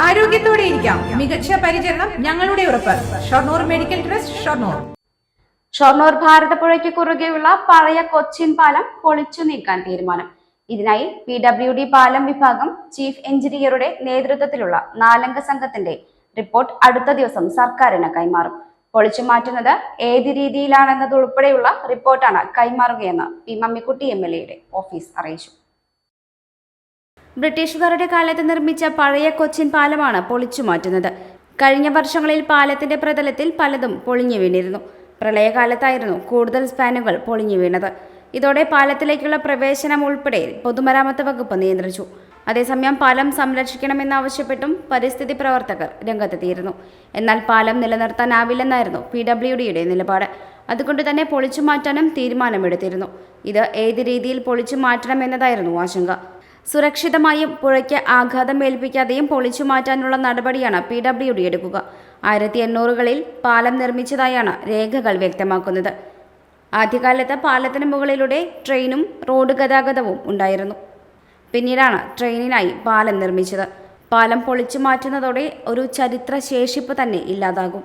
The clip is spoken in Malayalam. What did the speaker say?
ആരോഗ്യത്തോടെ ഇരിക്കാം. മികച്ച പരിചരണം ഞങ്ങളുടെ ഉറപ്പ്. Shoranur medical trust Shoranur. Shoranur ഭാരതപ്പുഴയ്ക്ക് കുറുകെയുള്ള പഴയ കൊച്ചിൻ പാലം പൊളിച്ചു നീക്കാൻ തീരുമാനം. ഇതിനായി പി ഡബ്ല്യു ഡി പാലം വിഭാഗം ചീഫ് എഞ്ചിനീയറുടെ നേതൃത്വത്തിലുള്ള നാലംഗ സംഘത്തിന്റെ റിപ്പോർട്ട് അടുത്ത ദിവസം സർക്കാരിന് കൈമാറും. പൊളിച്ചു മാറ്റുന്നത് ഏത് രീതിയിലാണെന്നതുൾപ്പെടെയുള്ള റിപ്പോർട്ടാണ് കൈമാറുകയെന്ന് പി മമ്മിക്കുട്ടി എം എൽ എയുടെ ഓഫീസ് അറിയിച്ചു. ബ്രിട്ടീഷുകാരുടെ കാലത്ത് നിർമ്മിച്ച പഴയ കൊച്ചിൻ പാലമാണ് പൊളിച്ചു മാറ്റുന്നത്. കഴിഞ്ഞ വർഷങ്ങളിൽ പാലത്തിന്റെ പ്രതലത്തിൽ പലതും പൊളിഞ്ഞു വീണിരുന്നു. പ്രളയകാലത്തായിരുന്നു കൂടുതൽ സ്പാനുകൾ പൊളിഞ്ഞു വീണത്. ഇതോടെ പാലത്തിലേക്കുള്ള പ്രവേശനം ഉൾപ്പെടെ പൊതുമരാമത്ത് വകുപ്പ് നിയന്ത്രിച്ചു. അതേസമയം പാലം സംരക്ഷിക്കണമെന്നാവശ്യപ്പെട്ടും പരിസ്ഥിതി പ്രവർത്തകർ രംഗത്തെത്തിയിരുന്നു. എന്നാൽ പാലം നിലനിർത്താനാവില്ലെന്നായിരുന്നു പി ഡബ്ല്യു ഡിയുടെ നിലപാട്. അതുകൊണ്ട് തന്നെ പൊളിച്ചു മാറ്റാനും തീരുമാനമെടുത്തിരുന്നു. ഇത് ഏത് രീതിയിൽ പൊളിച്ചു മാറ്റണമെന്നതായിരുന്നു ആശങ്ക. സുരക്ഷിതമായും പുഴയ്ക്ക് ആഘാതം ഏൽപ്പിക്കാതെയും പൊളിച്ചു മാറ്റാനുള്ള നടപടിയാണ് പി ഡബ്ല്യു ഡി എടുക്കുക. ആയിരത്തി എണ്ണൂറുകളിൽ പാലം നിർമ്മിച്ചതായാണ് രേഖകൾ വ്യക്തമാക്കുന്നത്. ആദ്യകാലത്ത് പാലത്തിന് മുകളിലൂടെ ട്രെയിനും റോഡ് ഗതാഗതവും ഉണ്ടായിരുന്നു. പിന്നീടാണ് ട്രെയിനിനായി പാലം നിർമ്മിച്ചത്. പാലം പൊളിച്ചു മാറ്റുന്നതോടെ ഒരു ചരിത്ര ശേഷിപ്പ് തന്നെ ഇല്ലാതാകും.